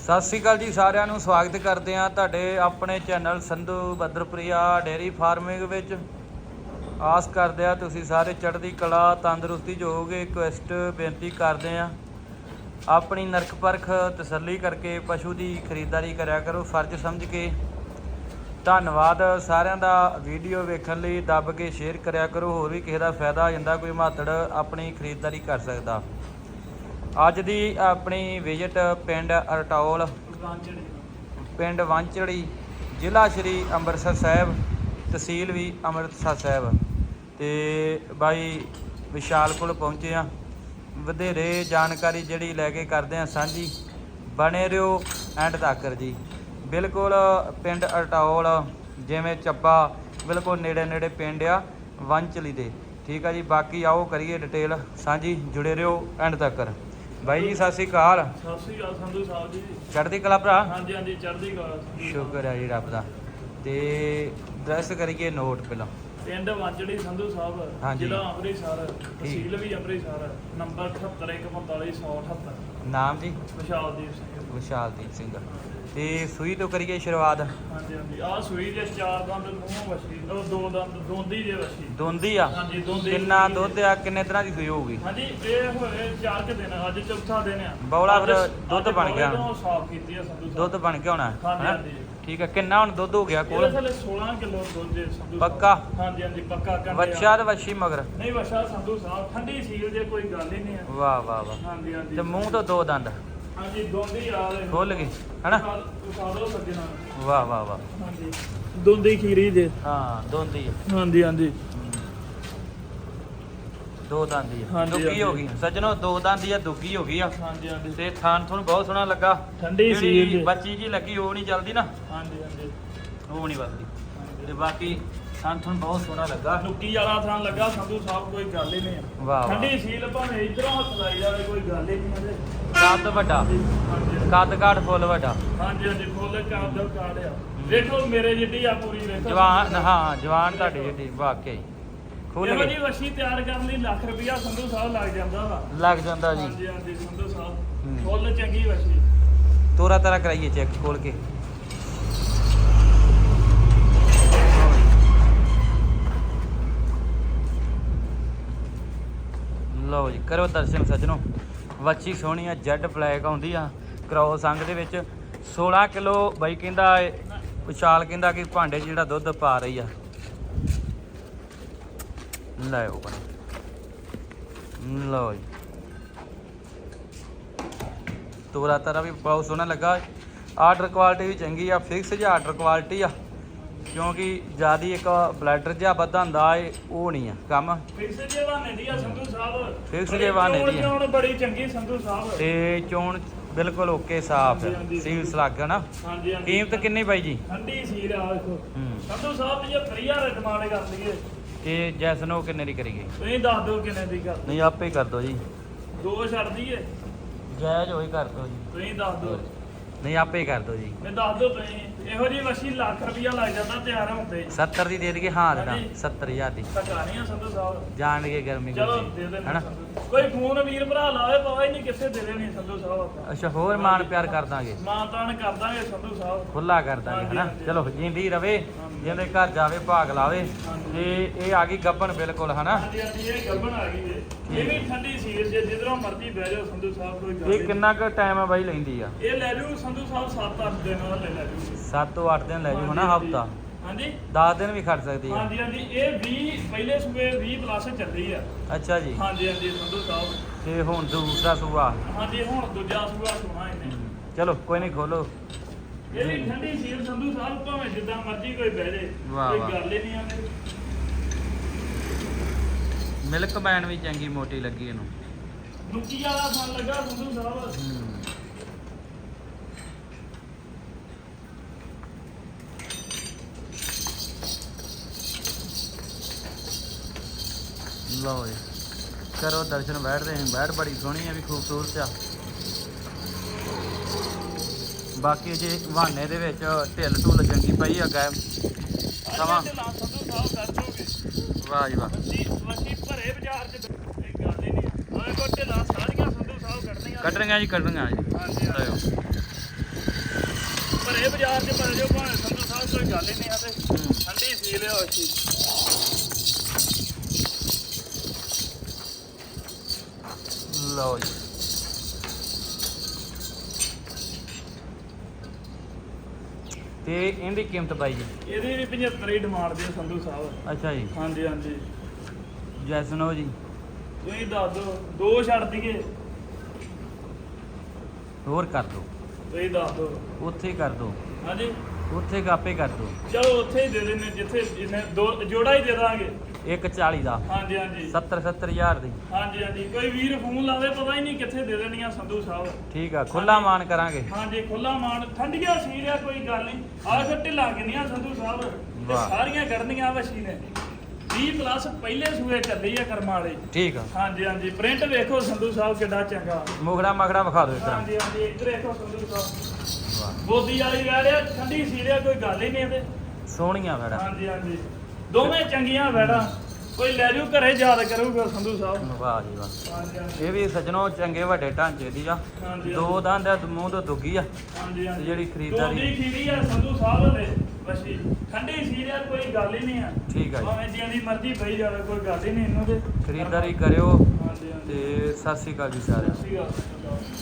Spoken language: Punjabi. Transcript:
ਸਤਿ ਸ੍ਰੀ ਅਕਾਲ ਜੀ ਸਾਰਿਆਂ ਨੂੰ, ਸਵਾਗਤ ਕਰਦੇ ਹਾਂ ਤੁਹਾਡੇ ਆਪਣੇ ਚੈਨਲ ਸੰਧੂ ਬਦਰਪ੍ਰਿਆ ਡੇਅਰੀ ਫਾਰਮਿੰਗ ਵਿੱਚ। ਆਸ ਕਰਦੇ ਆ ਤੁਸੀਂ ਸਾਰੇ ਚੜ੍ਹਦੀ ਕਲਾ, ਤੰਦਰੁਸਤੀ ਚ ਹੋਵੋਗੇ ਰਿਕੁਐਸਟ ਬੇਨਤੀ ਕਰਦੇ ਆ ਆਪਣੀ ਨਰਕ ਪਰਖ ਤਸੱਲੀ ਕਰਕੇ ਪਸ਼ੂ ਦੀ ਖਰੀਦਦਾਰੀ ਕਰਿਆ ਕਰੋ, ਫਰਜ਼ ਸਮਝ ਕੇ। ਧੰਨਵਾਦ ਸਾਰਿਆਂ ਦਾ, ਵੀਡੀਓ ਵੇਖਣ ਲਈ ਦੱਬ ਕੇ ਸ਼ੇਅਰ ਕਰਿਆ ਕਰੋ, ਹੋਰ ਵੀ ਕਿਸੇ ਦਾ ਫਾਇਦਾ ਹੋ ਜਾਂਦਾ ਕੋਈ ਮਾਤੜ ਆਪਣੀ ਖਰੀਦਦਾਰੀ ਕਰ ਸਕਦਾ। ਅੱਜ ਦੀ ਆਪਣੀ ਵਿਜ਼ਿਟ ਪਿੰਡ ਅਰਟੌਲ, ਪਿੰਡ ਵਾਂਚੜੀ ਜ਼ਿਲ੍ਹਾ ਸ਼੍ਰੀ ਅੰਮ੍ਰਿਤਸਰ ਸਾਹਿਬ, ਤਹਿਸੀਲ ਵੀ ਅੰਮ੍ਰਿਤਸਰ ਸਾਹਿਬ। ਤੇ ਬਾਈ ਵਿਸ਼ਾਲ ਕੋਲ ਪਹੁੰਚੇ ਆ ਵਧੇਰੇ ਜਾਣਕਾਰੀ ਜਿਹੜੀ ਲੈ ਕੇ ਕਰਦੇ ਆ ਸਾਂਝੀ। ਬਣੇ ਰਿਓ ਐਂਡ ਤੱਕਰ ਜੀ। ਬਿਲਕੁਲ ਪਿੰਡ ਅਰਟੌਲ, ਜਿਵੇਂ ਚੱਪਾ ਬਿਲਕੁਲ ਨੇੜੇ ਨੇੜੇ ਪਿੰਡ ਆ ਵਾਂਚਲੀ ਦੇ। ਠੀਕ ਆ ਜੀ, ਬਾਕੀ ਆਓ ਕਰੀਏ ਡਿਟੇਲ ਸਾਂਝੀ ਜੁੜੇ ਰਿਓ ਐਂਡ ਤੱਕਰ ਬਾਈ ਜੀ ਸਤਿ ਸ੍ਰੀ ਅਕਾਲ। ਸਤਿ ਸ੍ਰੀ ਅਕਾਲ ਸੰਧੂ ਸਾਹਿਬ ਜੀ। ਚੜ੍ਹਦੀ ਕਲਾ ਭਰਾ? ਹਾਂਜੀ ਹਾਂਜੀ ਚੜ੍ਹਦੀ ਕਲਾ। ਸ਼ੁਕਰ ਹੈ ਜੀ ਰੱਬ ਦਾ। ਤੇ ਡਰੈਸ ਕਰੀਏ ਨੋਟ ਪਹਿਲਾਂ। ਪਿੰਡ ਵਾਂਜੜੀ ਸੰਧੂ ਸਾਹਿਬ ਹਾਂਜੀ। ਜ਼ਿਲ੍ਹਾ ਅੰਮ੍ਰਿਤਸਰ ਤਹਿਸੀਲ ਵੀ ਅੰਮ੍ਰਿਤਸਰ ਨੰਬਰ 78145 ਨਾਮ ਜੀ? ਵਿਸ਼ਾਲਦੀਪ ਸਿੰਘ। ਵਿਸ਼ਾਲਦੀਪ ਸਿੰਘ। ਤੇ ਸੂਈ ਤੋਂ ਕਰੀਏ ਸ਼ੁਰੂਆਤ? ਹਾਂਜੀ ਹਾਂਜੀ। ਆ ਸੂਈ ਦੇ ਚਾਰ ਦੰਦ ਮੂੰਹ ਵਛੀ ਉਹ ਦੋ ਦੰਦ ਦੋਂਦੀ ਜੇ ਵਛੀ। ਦੋਂਦੀ ਆ? ਹਾਂਜੀ ਦੋਂਦੀ ਕਿੰਨਾ ਦੁੱਧ ਆ ਕਿੰਨੇ ਤਰ੍ਹਾਂ ਦੀ ਸੂਈ ਹੋਊਗੀ? ਹਾਂਜੀ ਇਹ ਹੋਏ ਚਾਰ ਕੁ ਦਿਨ ਅੱਜ ਚੌਥਾ ਦਿਨ ਆ। ਬੌਲਾ ਫਿਰ ਅੱਜ- ਦੁੱਧ ਅੱਜ ਬਣ ਗਿਆ। ਬੌਲੇ ਤੋਂ ਸਾਫ਼ ਕੀਤੀ ਆ ਸੰਧੂ ਸਾਹਿਬ। ਦੁੱਧ ਬਣ ਕੇ ਆਉਣਾ ਹਾਂਜੀ? ਹਾਂਜੀ। ਠੀਕ ਹੈ ਕਿੰਨਾ ਹੁਣ ਦੁੱਧ ਹੋ ਗਿਆ ਇਹਦੇ ਕੋਲ ਥੱਲੇ 16 ਕਿਲੋ ਦੁੱਧ ਜੇ ਸੰਧੂ ਸਾਹਿਬ। ਪੱਕਾ? ਹਾਂਜੀ ਹਾਂਜੀ ਪੱਕਾ ਕੰਡੇ ਵੱਛਾ ਤੇ ਵੱਛੀ ਮਗਰ। ਨਹੀਂ ਵਛਾ ਸੰਧੂ ਸਾਹਿਬ ਠੰਡੀ ਸੀਲ ਜੇ ਕੋਈ ਗੱਲ ਹੀ ਨਹੀਂ ਆ। ਵਾਹ ਵਾਹ ਵਾਹ। ਹਾਂਜੀ ਹਾਂਜੀ। ਤੇ ਮੂੰਹ ਤੋਂ ਦੋ ਦੰਦ। ਹਾਂਜੀ ਦੋਂਦੀ ਆ ਰਹੇ। ਖੁੱਲ ਗਏ ਹੈਨਾ? ਉਸਾਦੋ ਸੱਜਣਾ। ਵਾਹ ਵਾਹ ਵਾਹ। ਹਾਂਜੀ। ਦੋਂਦੀ ਖੀਰੀ ਜੇ। ਹਾਂ ਦੋਂਦੀ ਹਾਂਜੀ ਹਾਂਜੀ। ਦੋ ਦੰਦੀ ਆ। ਹਾਂਜੀ, ਦੁੱਗੀ ਹੋ ਹਾਂਜੀ। ਗਈ ਸੱਜਣੋ ਦੋ ਦੰਦੀ ਆ ਦੁੱਗੀ ਹੋ ਗਈ ਆ। ਹਾਂਜੀ ਹਾਂਜੀ। ਤੇ ਥਾਨ ਤੁਹਾਨੂੰ ਬਹੁਤ ਸੋਹਣਾ ਲੱਗਾ। ਠੰਡੀ ਸੀ ਜਿਹੜੀ ਜੀ ਬੱਚੀ ਜੀ ਲੱਗੀ ਉਹ ਨਹੀਂ ਜਲਦੀ ਨਾ। ਹਾਂਜੀ ਹਾਂਜੀ। ਉਹ ਨਹੀਂ ਵੱਧਦੀ। ਤੇ ਬਾਕੀ ਥਾਨ ਤੁਹਾਨੂੰ ਬਹੁਤ ਸੋਹਣਾ ਲੱਗਾ। ਲੁੱਕੀ ਵਾਲਾ ਥਾਂ ਲੱਗਾ ਸੰਧੂ ਸਾਹਿਬ ਕੋਈ ਗੱਲ ਹੀ ਨਹੀਂ ਆ। ਵਾਹ, ਵਾਹ। ਠੰਡੀ ਸੀਲ ਭਾਵੇਂ ਇਧਰੋਂ ਹੱਥ ਲਾਈ ਜਾਵੇ ਕੋਈ ਗੱਲ ਹੀ ਨਹੀਂ ਇਹਦੇ। ਕੱਦ ਵੱਡਾ। ਹਾਂਜੀ ਕੱਦ ਕਾਠ ਫੁੱਲ ਵੱਡਾ। ਹਾਂਜੀ ਹਾਂਜੀ ਫੁੱਲ ਕਾਰਡ ਦਾ ਕਾਰਡ ਆ ਵੇਖੋ ਮੇਰੇ ਜਿੱਡੀ ਆ ਪੂਰੀ ਵੇਖੋ। ਜਵਾਨ ਹਾਂ ਜਵਾਨ ਤੁਹਾਡੀ ਜਿਹੜੀ ਵਾਕਈ ਖੁੱਲ ਇਹੋ ਜੀ ਗਈ ਵਸ਼ੀ ਤਿਆਰ ਕਰਨ ਲਈ ਲੱਖ ਰੁਪਇਆ ਸੰਧੂ ਸਾਹਿਬ ਲੱਗ ਜਾਂਦਾ ਵਾ ਲੱਗ ਜਾਂਦਾ ਜੀ। ਹਾਂਜੀ ਹਾਂਜੀ ਸੰਧੂ ਹੂੰ। ਸਾਹਿਬ ਫੁੱਲ ਚੰਗੀ ਵਸ਼ੀ ਤੋਰਾ ਤਾਰਾ ਕਰਾਈਏ ਚੈੱਕ ਖੋਲ ਕੇ। ਲਓ ਜੀ ਕਰੋ ਦਰਸ਼ਨ ਸੱਜਣੋ। ਵੱਛੀ ਸੋਹਣੀ ਆ ਜੈਡ ਬਲੈਕ ਆਉਂਦੀ ਆ ਕ੍ਰੋਸ ਅੰਗ ਦੇ ਵਿੱਚ। 16 ਕਿਲੋ ਬਾਈ ਕਹਿੰਦਾ ਵਿਸ਼ਾਲ ਕਹਿੰਦਾ ਕਿ ਭਾਂਡੇ 'ਚ ਜਿਹੜਾ ਦੁੱਧ ਪਾ ਰਹੀ ਆ। ਲਿਓ ਬਣਾ ਲਓ ਜੀ ਤੋਰਾ ਤਾਰਾ ਵੀ ਬਹੁਤ ਸੋਹਣਾ ਲੱਗਾ ਆਰਡਰ ਕੁਆਲਿਟੀ ਵੀ ਚੰਗੀ ਆ ਫਿਕਸ ਜਿਹਾ ਆਰਡਰ ਕੁਆਲਿਟੀ ਆ। ਕਿਉਂਕਿ ਜਿਆਦੀ ਇੱਕ ਬਲੈਡਰ ਜਿਹਾ ਵੱਧਾ ਹੁੰਦਾ ਏ ਉਹ ਨਹੀਂ ਆ ਕੰਮ। ਫਿਕਸ ਜੇ ਬਹਾਨੇ ਦੀ ਆ ਸੰਧੂ ਸਾਹਿਬ। ਫਿਕਸ ਜੇ ਬਹਾਨੇ ਦੀ। ਚੋਣ ਬੜੀ ਚੰਗੀ ਸੰਧੂ ਸਾਹਿਬ। ਤੇ ਚੋਣ ਬਿਲਕੁਲ ਓਕੇ ਸਾਫ਼। ਸੀਲ ਸਲੱਗ ਨਾ। ਕੀਮਤ ਕਿੰਨੀ ਬਾਈ ਜੀ? ਠੰਡੀ ਸੀਰ ਆ ਹੂੰ। ਸੰਧੂ ਸਾਹਿਬ ਜੇ ਫਰੀਆ ਡਿਮਾਂਡ ਕਰ ਲਈਏ। ਤੇ ਜੈਸਨੋ ਕਿੰਨੇ ਦੀ ਕਰੀਏ ਤੁਸੀਂ ਦੱਸ ਦਿਓ ਕਿੰਨੇ ਦੀ ਕਰ ਨਹੀਂ ਆਪੇ ਹੀ ਕਰ ਦੋ ਜੀ। ਦੋ ਛੱਡ ਦਈਏ? ਜਾਇਜ਼ ਹੋਈ ਕਰ ਦੋ ਜੀ। ਤੁਸੀਂ ਦੱਸ ਦਿਓ। ਨਹੀਂ ਆਪੇ ਹੀ ਕਰ ਦੋ ਜੀ। ਮੈਂ ਦੱਸ ਦਿਓ ਤੁਸੀਂ। ਇਹੋ ਜੀ ਵਸ਼ੀ ਲੱਖ ਰੁਪਇਆ ਲੱਗ ਜਾਂਦਾ ਤਿਆਰ ਹੁੰਦੇ 70 ਦੀ ਦੇ ਦਈਏ ਹਾਂ ਦੇਣਾ ਹਾਂਜੀ। 70000 ਦੀ। ਧੱਕਾ ਨਹੀਂ ਆ ਸੰਧੂ ਸਾਹਿਬ। ਜਾਣ ਕੇ ਗਰਮੀ ਚਲੋ ਦੇ ਦੇਣੇ ਹੈਨਾ। ਕੋਈ ਫੋਨ ਵੀਰ ਭਰਾ ਲਾਵੇ ਪਵਾ ਹੀ ਨਹੀਂ ਕਿੱਥੇ ਦੇ ਦੇਣੀ ਸੰਧੂ ਸਾਹਿਬ ਆਪਾਂ। ਅੱਛਾ ਹੋਰ ਮਾਣ ਪਿਆਰ ਕਰ ਦਾਂਗੇ। ਮਾਂ ਤਾਨ ਕਰ ਦਾਂਗੇ ਸੰਧੂ ਸਾਹਿਬ। ਖੁੱਲਾ ਕਰ ਦਾਂਗੇ ਹਨਾ। ਚਲੋ ਜਿੰਦੀ ਰਵੇ। ਜਿਹਦੇ ਘਰ ਜਾਵੇ ਭਾਗ ਲਾਵੇ। ਤੇ ਇਹ ਆ ਗਈ ਗੱਬਨ ਬਿਲਕੁਲ ਹਨਾ? ਹਾਂਜੀ ਹਾਂਜੀ ਇਹ ਗੱਬਣ ਆ ਗਈ ਜੇ ਇਹ ਵੀ ਠੰਡੀ ਸੀਰ ਜੇ ਜਿੱਧਰੋਂ ਮਰਜ਼ੀ ਬਹਿ ਜਾਓ ਸੰਧੂ ਸਾਹਿਬ ਕੋਈ ਗੱਲ ਇਹ। ਕਿੰਨਾ ਕੁ ਟਾਈਮ ਆ ਬਾਈ ਲੈਂਦੀ ਆ? ਇਹ ਲੈ ਜੂ ਸੰਧੂ ਸਾਹਿਬ 7-8 ਦਿਨ ਵਾਲੇ ਲੈ ਜੂ। 7 ਤੋਂ 8 ਦਿਨ ਲੈ ਜੂ ਹਨਾ ਹਫਤਾ? ਹਾਂਜੀ। 10 ਦਿਨ ਵੀ ਖੜ ਸਕਦੀ ਆ। ਹਾਂਜੀ ਹਾਂਜੀ ਇਹ 20 ਪਹਿਲੇ ਸੂਬੇ 20 ਪਲੱਸ ਚੱਲੀ ਆ। ਅੱਛਾ ਜੀ। ਹਾਂਜੀ ਹਾਂਜੀ ਸੰਧੂ ਸਾਹਿਬ। ਤੇ ਹੁਣ ਦੂਸਰਾ ਸੂਆ? ਹਾਂਜੀ ਹੁਣ ਦੂਜਾ ਸੂਆ ਸੁਣਾ ਇਹਨੇ। ਚਲੋ ਕੋਈ ਨਹੀਂ ਖੋਲੋ। ਇਹ ਵੀ ਠੰਡੀ ਸੀਰ ਸੰਧੂ ਸਾਹਿਬ ਭਾਵੇਂ ਜਿੱਦਾਂ ਮਰਜ਼ੀ ਕੋਈ ਬਹਿ ਜੇ ਵਾਹ, ਕੋਈ ਵਾਹ। ਗੱਲ ਹੀ ਨਹੀਂ ਆਉਂਦੀ। ਮਿਲਕ ਬੈਨ ਵੀ ਚੰਗੀ ਮੋਟੀ ਲੱਗੀ ਇਹਨੂੰ। ਲੁੱਕੀ ਵਾਲਾ ਫਨ ਲੱਗਾ ਸੰਧੂ ਸਾਹਿਬ। ਹੂੰ। ਲਓ ਜੀ। ਕਰੋ ਦਰਸ਼ਨ ਬੈਠਦੇ ਹਾਂ। ਬੈਠ ਬੜੀ ਸੋਹਣੀ ਹੈ ਵੀ ਖੂਬਸੂਰਤ ਆ। ਬਾਕੀ ਜੇ ਬਹਾਨੇ ਦੇ ਵਿੱਚ ਢਿੱਲ ਢੁੱਲ ਚੰਗੀ ਪਈ ਗੈਪ ਸਮਾਂ। ਵਾਹ ਜੀ ਵਾਹ। ਮੱਛੀ ਭਰੇ ਬਾਜ਼ਾਰ ਚ ਗੱਲ ਹੀ ਨਹੀਂ ਆਏ ਕੋਟੇ ਲਾ ਸਾਰੀਆਂ ਸੰਧੂ ਸਾਹਿਬ ਕੱਢਣੀਆਂ ਕੱਢਣੀਆਂ ਜੀ ਕੱਢਣੀਆਂ ਜੀ। ਲਓ। ਪਰ ਇਹ ਬਾਜ਼ਾਰ 'ਚ ਪਰ ਜੋ ਭਾਵੇਂ ਸੰਧੂ ਸਾਹਿਬ ਕੋਈ ਗੱਲ ਹੀ ਨਹੀਂ ਆ ਤੇ। ਹੂੰ। ਠੰਡੀ ਸੀ ਲਿਓ ਅੱਛੀ ਲਓ ਜੀ। ਤੇ ਇਹਦੀ ਕੀਮਤ ਬਾਈ ਜੀ? ਇਹਦੀ ਵੀ 75 ਹੀ ਡਿਮਾਂਡ ਦੀ ਸੰਧੂ ਸਾਹਿਬ। ਅੱਛਾ ਜੀ। ਹਾਂਜੀ ਹਾਂਜੀ। ਜੈਸਨੋ ਜੀ। ਤੁਸੀਂ ਦੱਸ ਦਿਓ ਦੋ ਛੱਡ ਦਈਏ। ਹੋਰ ਕਰ ਦੋ। ਤੁਸੀਂ ਦੱਸ ਦਿਓ। ਉੱਥੇ ਕਰ ਦੋ। ਹਾਂਜੀ। ਉੱਥੇ ਕਾਪੇ ਕਰ ਦੋ। ਚਲੋ ਉੱਥੇ ਹੀ ਦੇ ਦਿੰਨੇ ਜਿੱਥੇ ਜਿੰਨੇ ਦੋ ਜੋੜਾ ਹੀ ਦੇ ਦਾਂਗੇ। 140 ਦਾ। ਹਾਂਜੀ ਹਾਂਜੀ। 70 70000 ਦੀ। ਹਾਂਜੀ ਹਾਂਜੀ। ਕੋਈ ਵੀਰ ਫੋਨ ਲਾਵੇ ਪਤਾ ਹੀ ਨਹੀਂ ਕਿੱਥੇ ਦੇ ਦੇਣੀਆਂ ਸੰਧੂ ਸਾਹਿਬ। ਠੀਕ ਆ ਖੁੱਲਾ ਮਾਨ ਕਰਾਂਗੇ। ਹਾਂਜੀ ਖੁੱਲਾ ਮਾਨ ਠੰਡੀਆਂ ਸੀ ਰਿਆ ਕੋਈ ਗੱਲ ਨਹੀਂ। ਆਹ ਫਿਰ ਢਿੱਲਾਂ ਕਿੰਨੀਆਂ ਸੰਧੂ ਸਾਹਿਬ। ਤੇ। ਸਾਰੀਆਂ ਕਰਨੀਆਂ ਵਸ਼ੀ ਨੇ। 20 ਪਲੱਸ ਪਹਿਲੇ ਸੂਏ ਚੱਲੀ ਆ ਕਰਮਾਂ ਵਾਲੇ। ਠੀਕ ਆ। ਹਾਂਜੀ ਹਾਂਜੀ। ਪ੍ਰਿੰਟ ਵੇਖੋ ਸੰਧੂ ਸਾਹਿਬ ਕਿੱਡਾ ਚੰਗਾ। ਮੁਗੜਾ ਮਗੜਾ ਵਿਖਾ ਦਿਓ ਤਰ੍ਹਾਂ ਹਾਂਜੀ ਹਾਂਜੀ। ਇੱਧਰ ਵੇਖੋ ਸੰਧੂ ਸਾਹਿਬ। ਵਾਹ। ਬੋਦੀ ਵਾਲੀ ਰਹਿ ਰਿਹਾ ਠੰਡੀ ਸੀ ਰਿਆ ਕੋਈ ਗੱਲ ਹੀ ਨਹੀਂ ਇਹਦੇ। ਸੋਹਣੀਆਂ ਵੜਾ। ਹਾਂਜੀ ਹਾਂਜੀ। ਦੋਵੇਂ ਚੰਗੀਆਂ ਵੈੜਾਂ ਕੋਈ ਲੈ ਜੂ ਘਰੇ ਯਾਦ ਕਰੂਗਾ ਸੰਧੂ ਸਾਹਿਬ। ਵਾਹ ਜੀ ਵਾਹ। ਹਾਂਜੀ ਹਾਂਜੀ ਇਹ ਵੀ ਸਜਣੋ ਚੰਗੇ ਵੱਡੇ ਢਾਂਚੇ ਦੀ ਆ। ਹਾਂਜੀ, ਦੋ ਦੰਦ ਆ ਮੂੰਹ ਤੋਂ ਦੁੱਗੀ ਆ। ਹਾਂਜੀ ਹਾਂਜੀ। ਜਿਹੜੀ ਖਰੀਦਦਾਰੀ- ਦੋਦੀ ਖੀਰੀ ਆ ਸੰਧੂ ਸਾਹਿਬ ਦੇ। ਵਸ਼ੀ ਠੰਡੀ ਸੀ ਰਿਆ ਕੋਈ ਗੱਲ ਹੀ ਨਹੀਂ ਆ। ਠੀਕ ਆ ਜੀ। ਭਾਵੇਂ ਜਿੰਦੀ ਮਰਜ਼ੀ ਪਈ ਜਾਵੇ ਕੋਈ ਗੱਲ ਹੀ ਨਹੀਂ ਇਹਨੂੰ ਤੇ। ਖਰੀਦਦਾਰੀ ਕਰਿਓ। ਹਾਂਜੀ ਹਾਂਜੀ। ਤੇ ਸਤਿ ਸ਼੍ਰੀ ਅਕਾਲ ਜੀ ਸਾਰਿਆਂ ਨੂੰ। ਸਤਿ ਸ਼੍ਰੀ ਅਕਾਲ।